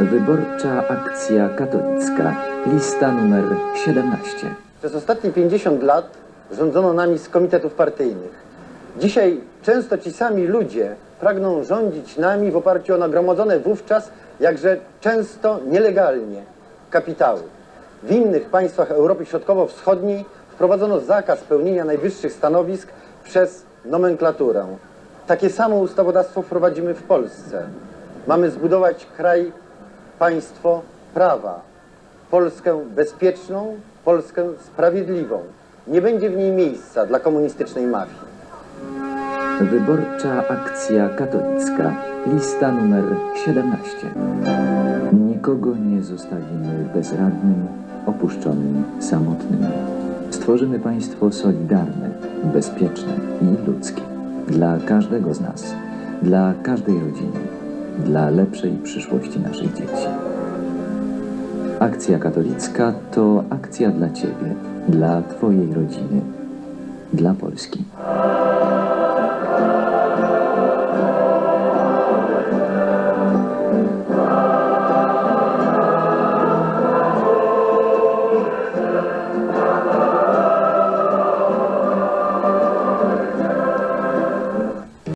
Wyborcza akcja katolicka. Lista numer 17. Przez ostatnie 50 lat rządzono nami z komitetów partyjnych. Dzisiaj często ci sami ludzie pragną rządzić nami w oparciu o nagromadzone wówczas, jakże często nielegalnie, kapitały. W innych państwach Europy Środkowo-Wschodniej wprowadzono zakaz pełnienia najwyższych stanowisk przez nomenklaturę. Takie samo ustawodawstwo wprowadzimy w Polsce. Mamy zbudować kraj, państwo prawa, Polskę bezpieczną, Polskę sprawiedliwą. Nie będzie w niej miejsca dla komunistycznej mafii. Wyborcza akcja katolicka. Lista numer 17. Nikogo nie zostawimy bezradnym, opuszczonym, samotnym. Stworzymy państwo solidarne, bezpieczne i ludzkie. Dla każdego z nas, dla każdej rodziny, dla lepszej przyszłości naszych dzieci. Akcja katolicka to akcja dla Ciebie, dla Twojej rodziny, dla Polski.